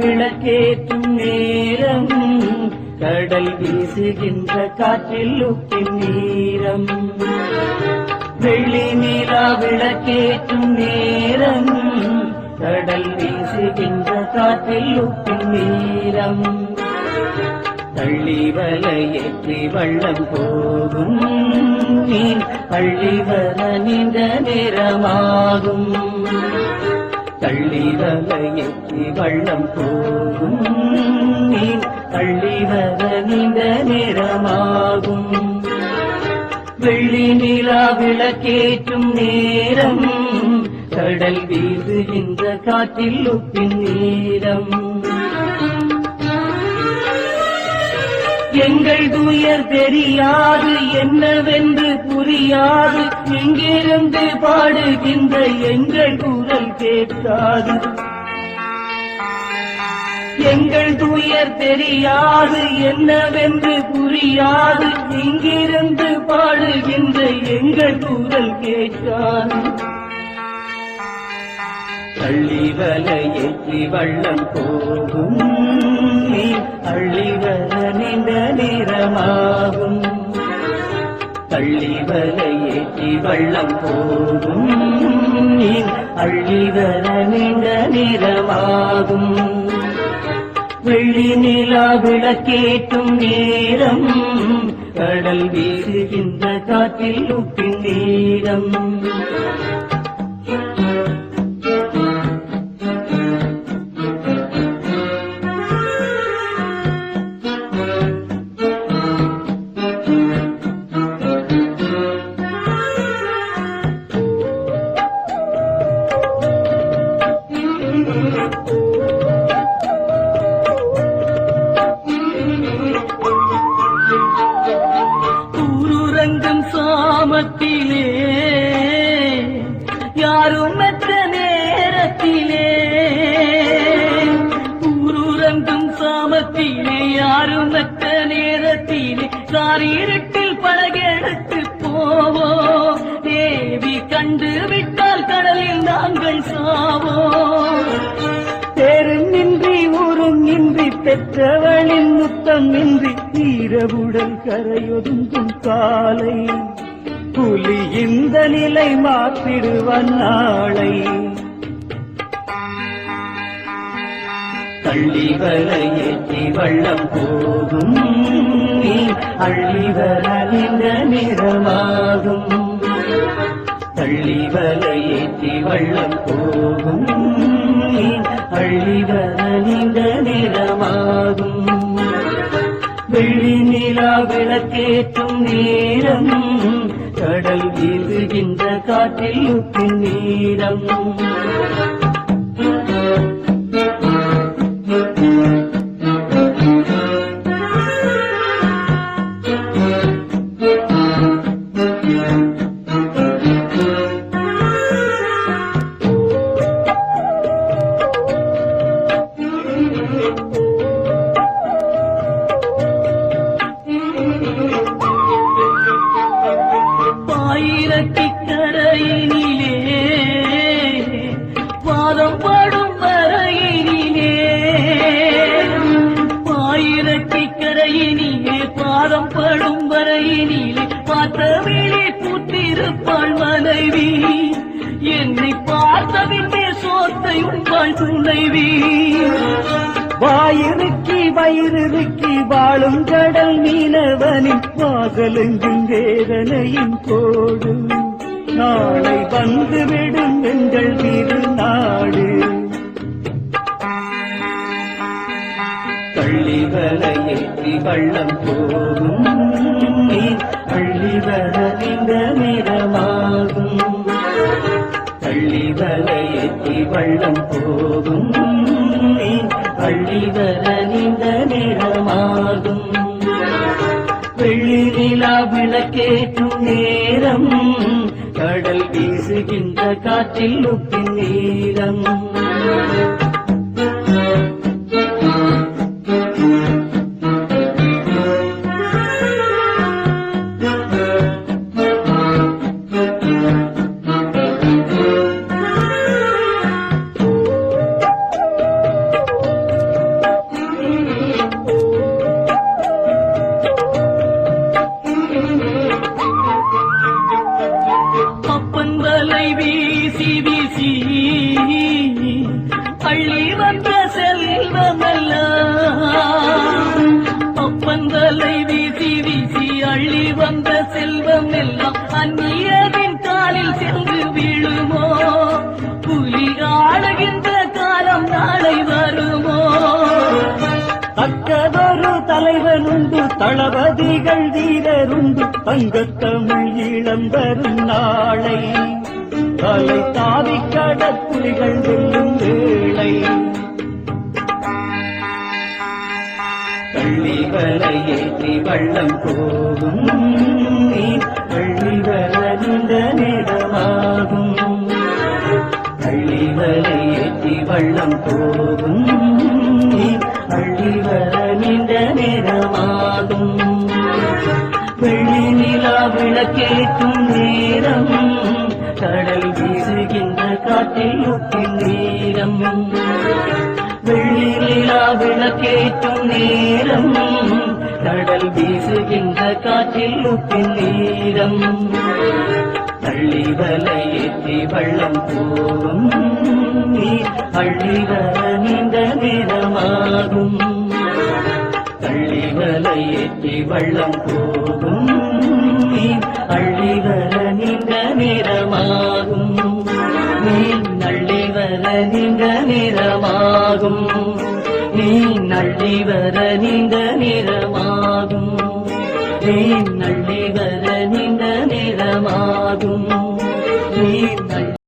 விளக்கேற்றும் நேரம். கடல் வீசுகின்ற காற்றில் உப்பின் நேரம். வெள்ளி நிலா விளக்கேற்றும் நேரம். கடல் வீசுகின்ற காற்றில் உப்பின் நேரம். பள்ளி வலையேற்றி வள்ளம் போகும். நீர் பள்ளி வர நின்ற நிறமாகும் தள்ளி வள்ளம் போகும் நீர் தள்ளி நின்ற நிறமாகும் வெள்ளி நிலா விளக்கேற்றும் நேரம் கடல் வீசுகின்ற காற்றில் உப்பின் நேரம். எங்கள் துயர் தெரியாது என்னவென்று புரியாது. எங்கிருந்து பாடுகின்ற எங்கள் குரல் கேட்காது. எங்கள் துயர் தெரியாது என்னவென்று புரியாது. எங்கிருந்து பாடுகின்ற எங்கள் குரல் கேட்காது. அள்ளி வலையேற்றி வள்ளம் போகும். நீ அள்ளி வர நின்ற நிறமாகும். தள்ளி வலையேற்றி வள்ளம் போகும். நீ அள்ளி வர நின்ற நிறமாகும். வெள்ளி நிலா விளக்கேட்டும் நேரம். கடல் வீசுகின்ற காற்றில் உப்பின் நேரம் ஊருறங்கும் சாமத்திலே யாரும் மற்ற நேரத்திலே சாரீரட்டில் படகெடுத்து போவோ தேவி கண்டு விட்டால் கடலில் நாங்கள் சாவோ தேருமின்றி ஊரும் இன்றி பெற்றவளின் முத்தம் இன்றி ஈரவுடல் கரையொதுங்கும் காலை. புலி இந்த நிலை மாற்றிடுவன் நாளை. அள்ளி வலையேற்றி வள்ளம் போகும். நீ அள்ளி வர நிறமாகும். தள்ளி வலையேற்றி வள்ளம் போகும். நீ அள்ளி வர நிறமாகும். வெள்ளி நிலா விளக்கேற்றும் நேரம். கடல் வீசுகின்ற காற்றில் உப்பின் நீரம். பாதம் படும் வரையினிலே பார்த்தவிலே பூத்திருப்பாள் மனைவி. என்னை பார்த்தவின்றே சோத்தை உண்பாள் துணைவி. வாயிருக்கி வயிறுக்கி வாழும் கடல் மீனவனின் வாசலெங்கும் வேதனையின் கோடு. நாளை வந்துவிடும் எங்கள் திருநாடு கள்ளி வலையேற்றி வள்ளம் போகும். நீர் அள்ளி நிறமாகும். கள்ளி வலையேற்றி வள்ளம் போகும். நீர் அள்ளி நிறமாகும். வெள்ளி நிலா விளக்கேற்றும் நேரம். கடல் வீசுகின்ற காற்றில் உப்பின் நேரம் தக்கதொரு தலைவனுண்டு தளபதிகள் வீரருண்டு தங்கத்தமிழ் இளம் வரும் நாளை. தலை தாவி கடற்குலிகள் வெல்லும் வேளை. பள்ளி ஏற்றி வள்ளம் போகும் நீர் பள்ளி வளர்ந்த நேரமாகும். பள்ளி வலையேற்றி வள்ளம் போகும் நீர் பள்ளி வளர்ந்த நேரமாகும் வெள்ளி நிலா விளக்கேற்றும் நேரம் கடல் வீசுகின்ற காற்றில் ஒப்பின் நேரம். வெள்ளி நிலா விளக்கேற்றும் நேரம் கடல் வீசுகின்ற காற்றில் உப்பின் நேரம். தள்ளி வலையேற்றி வள்ளம் போகும் நீர் பள்ளி வர நீண்ட நேரமாகும். தள்ளி வலையேற்றி வள்ளம் போகும் நீர் பள்ளி வர நீண்ட நேரமாகும். நீ நள்ளி வர நீண்ட நேரமாகும். நீ நள்ளி வர நீண்ட நேரமாகும். நீ நள்ளி வர நீண்ட நேரமாகும் நீ நள்ளி